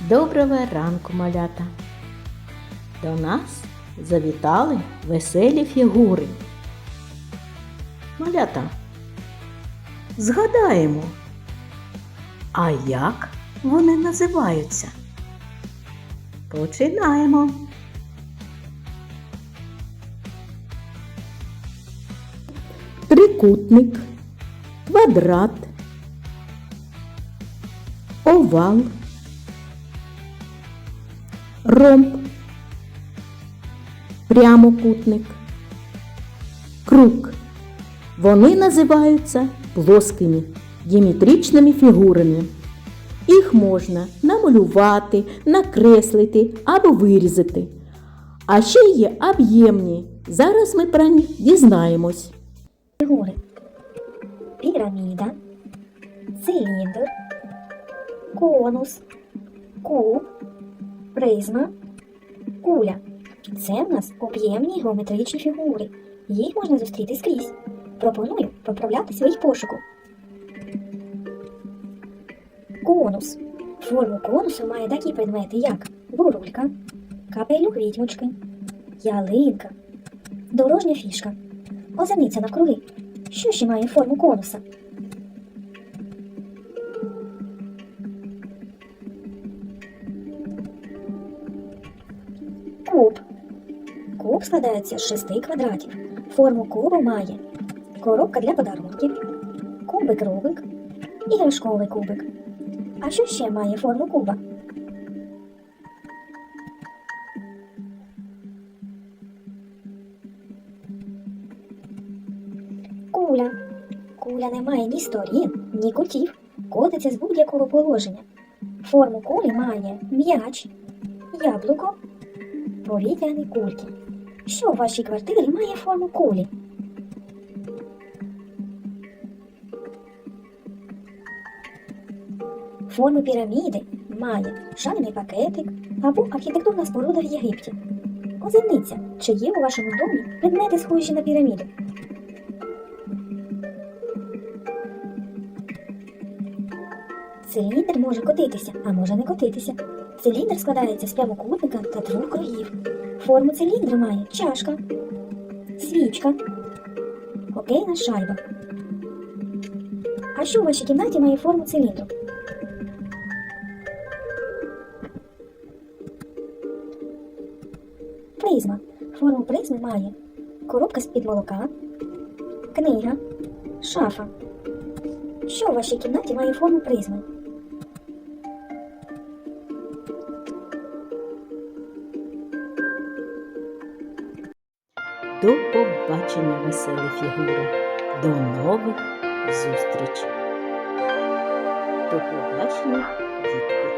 Доброго ранку, малята! До нас завітали веселі фігури. Малята, згадаємо, а як вони називаються? Починаємо. Трикутник, квадрат, овал, ромб, прямокутник, круг. Вони називаються плоскими геометричними фігурами. Їх можна намалювати, накреслити або вирізати. А ще є об'ємні. Зараз ми про них дізнаємось. Фігури. Піраміда, циліндр, конус, куб, призма, куля. Це в нас об'ємні геометричні фігури. Їх можна зустріти скрізь. Пропоную поправлятися в їх пошуку. Конус. Форму конусу має такі предмети, як бурулька, капелюх відьмочки, ялинка, дорожня фішка, озерниця навкруги. Що ще має форму конуса? Куб. Куб складається з шести квадратів. Форму куба має коробка для подарунків, кубик рубик, іграшковий кубик. А що ще має форму куба? Куля. Куля не має ні сторін, ні кутів, котиться з будь-якого положення. Форму кулі має м'яч, яблуко, повітряні кульки. Що в вашій квартирі має форму кулі? Форму піраміди має шалений пакетик або архітектурна споруда в Єгипті. Озирніться, чи є у вашому домі предмети, схожі на піраміду. Циліндр може котитися, а може не котитися. Циліндр складається з прямокутника та двох кругів. Форму циліндра має чашка, свічка, хокейна шайба. А що у вашій кімнаті має форму циліндру? Призма. Форму призми має коробка з-під молока, книга, шафа. Що в вашій кімнаті має форму призми? До побачення, веселі фігури. До нових зустрічей. До побачення, дітки.